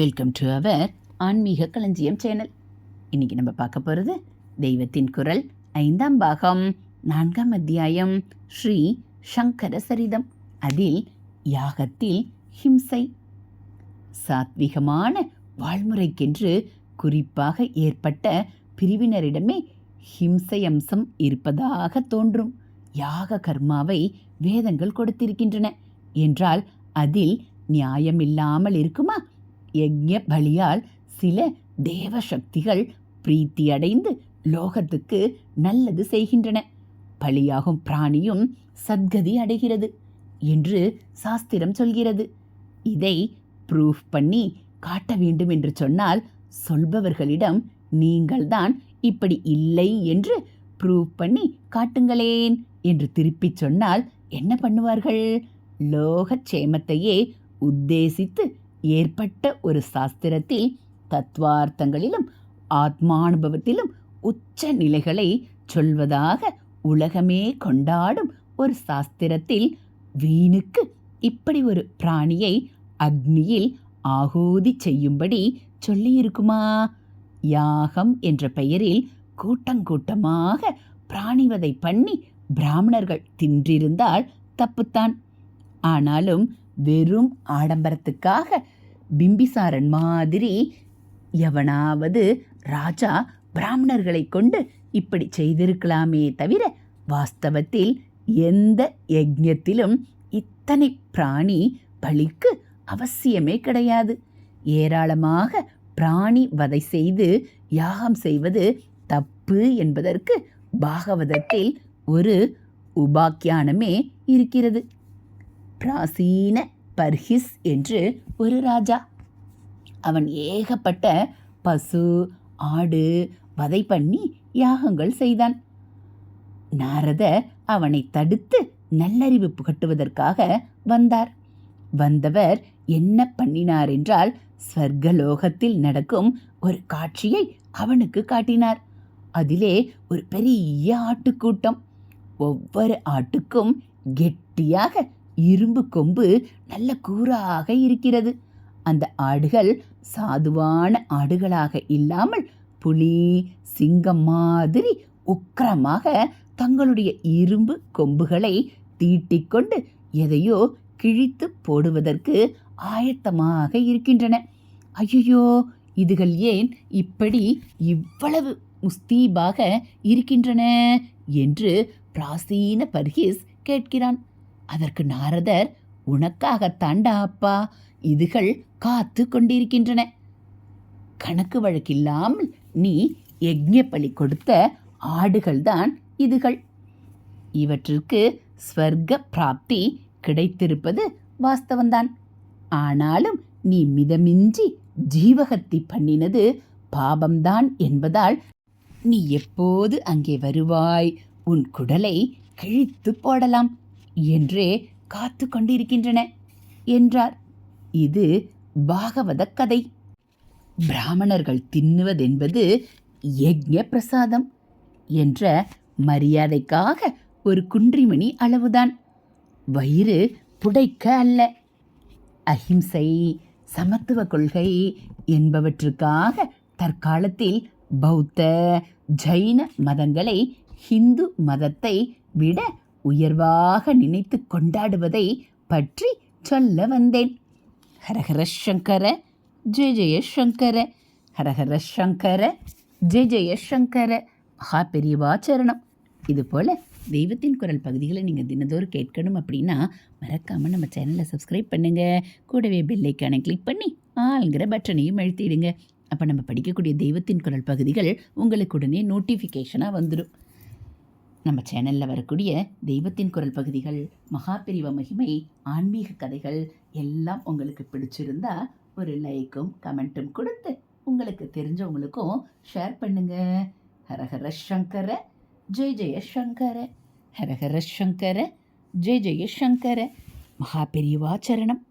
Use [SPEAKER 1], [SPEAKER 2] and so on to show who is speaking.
[SPEAKER 1] Welcome to our ஆன்மீக களஞ்சியம் channel இன்னைக்கு நம்ம பார்க்க போகிறது தெய்வத்தின் குரல் ஐந்தாம் பாகம் நான்காம் அத்தியாயம் ஸ்ரீ சங்கர சரிதம். அதில் யாகத்தில் ஹிம்சை. சாத்விகமான வாழ்முறைக்கென்று குறிப்பாக ஏற்பட்ட பிரிவினரிடமே ஹிம்சை அம்சம் இருப்பதாக தோன்றும். யாக கர்மாவை வேதங்கள் கொடுத்திருக்கின்றன. என்றால் அதில் நியாயமில்லாமல் இருக்குமா? யஜ்ய பலியால் சில தேவ சக்திகள் பிரீத்தி அடைந்து லோகத்துக்கு நல்லது செய்கின்றன. பலியாகும் பிராணியும் சத்கதி அடைகிறது என்று சாஸ்திரம் சொல்கிறது. இதை ப்ரூஃப் பண்ணி காட்ட வேண்டும் என்று சொன்னால் சொல்பவர்களிடம் நீங்கள்தான் இப்படி இல்லை என்று ப்ரூவ் பண்ணி காட்டுங்களேன் என்று திருப்பிச் சொன்னால் என்ன பண்ணுவார்கள்? லோகக்ஷேமத்தையே உத்தேசித்து ஏற்பட்ட ஒரு சாஸ்திரத்தில் தத்துவார்த்தங்களிலும் ஆத்மானுபவத்திலும் உச்ச நிலைகளை சொல்வதாக உலகமே கொண்டாடும் ஒரு சாஸ்திரத்தில் வீணுக்கு இப்படி ஒரு பிராணியை அக்னியில் ஆகூதி செய்யும்படி சொல்லியிருக்குமா? யாகம் என்ற பெயரில் கூட்டங்கூட்டமாக பிராணிவதை பண்ணி பிராமணர்கள் தின்றிருந்தால் தப்புத்தான். ஆனாலும் வெறும் ஆடம்பரத்துக்காக பிம்பிசாரன் மாதிரி எவனாவது ராஜா பிராமணர்களை கொண்டு இப்படி செய்திருக்கலாமே தவிர வாஸ்தவத்தில் எந்த யஜ்யத்திலும் இத்தனை பிராணி பலிக்கு அவசியமே கிடையாது. ஏராளமாக பிராணி வதை செய்து யாகம் செய்வது தப்பு என்பதற்கு பாகவதத்தில் ஒரு உபாக்கியானமே இருக்கிறது. பிராசீன பர்ஹிஸ் என்று ஒரு ராஜா. அவன் ஏகப்பட்ட பசு ஆடு வதை பண்ணி யாகங்கள் செய்தான். நாரத அவனை தடுத்து நல்லறிவு புகட்டுவதற்காக வந்தார். வந்தவர் என்ன பண்ணினார் என்றால் ஸ்வர்கலோகத்தில் நடக்கும் ஒரு காட்சியை அவனுக்கு காட்டினார். அதிலே ஒரு பெரிய ஆட்டுக்கூட்டம். ஒவ்வொரு ஆட்டுக்கும் கெட்டியாக இரும்பு கொம்பு நல்ல கூறாக இருக்கிறது. அந்த ஆடுகள் சாதுவான ஆடுகளாக இல்லாமல் புலி சிங்கம் மாதிரி உக்கிரமாக தங்களுடைய இரும்பு கொம்புகளை தீட்டிக்கொண்டு எதையோ கிழித்து போடுவதற்கு ஆயத்தமாக இருக்கின்றன. ஐயோ இதுகள் ஏன் இப்படி இவ்வளவு முஸ்தீபாக இருக்கின்றன? என்று பிராசீன பர்ஹீஸ் கேட்கிறான். அதற்கு நாரதர் உனக்காகத்தாண்டா அப்பா இதுகள் காத்து கொண்டிருக்கின்றன. கணக்கு வழக்கில்லாமல் நீ யஜ்ஞப்பலி கொடுத்த ஆடுகள்தான் இதுகள். இவற்றிற்கு ஸ்வர்க்க பிராப்தி கிடைத்திருப்பது வாஸ்தவந்தான் ஆனாலும் நீ மிதமின்றி ஜீவகத்தி பண்ணினது பாபம்தான் என்பதால் நீ எப்போது அங்கே வருவாய்? உன் குடலை கிழித்து போடலாம். என்றே காத்து கொண்டிருக்கின்றன என்றார். இது பாகவத கதை. பிராமணர்கள் தின்னுவதென்பது யஜ்ய பிரசாதம் என்ற மரியாதைக்காக ஒரு குன்றிமணி அளவுதான். வயிறு புடைக்க அல்ல. அஹிம்சை சமத்துவ கொள்கை என்பவற்றுக்காக தற்காலத்தில் பௌத்த ஜைன மதங்களை ஹிந்து மதத்தை விட உயர்வாக நினைத்து கொண்டாடுவதை பற்றி சொல்ல வந்தேன். ஹரஹர சங்கர ஜெய ஜெயசங்கர ஹரஹர சங்கர ஜெய ஜெயசங்கர மகா பெரியவா சரணம். இதுபோல் தெய்வத்தின் குரல் பகுதிகளை நீங்கள் தினந்தோறும் கேட்கணும் அப்படின்னா மறக்காமல் நம்ம சேனலை சப்ஸ்கிரைப் பண்ணுங்கள் கூடவே பெல்லைக்கானை கிளிக் பண்ணி ஆளுங்கிற பட்டனையும் அழுத்திடுங்க. அப்போ நம்ம படிக்கக்கூடிய தெய்வத்தின் குரல் பகுதிகள் உங்களுக்கு உடனே நோட்டிஃபிகேஷனாக வந்துடும் நம்ம சேனலில் வரக்கூடிய தெய்வத்தின் குரல் பகுதிகள் மகாபிரிவ மகிமை ஆன்மீக கதைகள் எல்லாம் உங்களுக்கு பிடிச்சிருந்தா ஒரு லைக்கும் கமெண்ட்டும் கொடுத்து உங்களுக்கு தெரிஞ்சவங்களுக்கும் ஷேர் பண்ணுங்க. ஹரஹர சங்கர ஜெய ஜெய சங்கர. ஹரஹர சங்கர ஜெய ஜெய சங்கர. மகாபெரிவா சரணம்.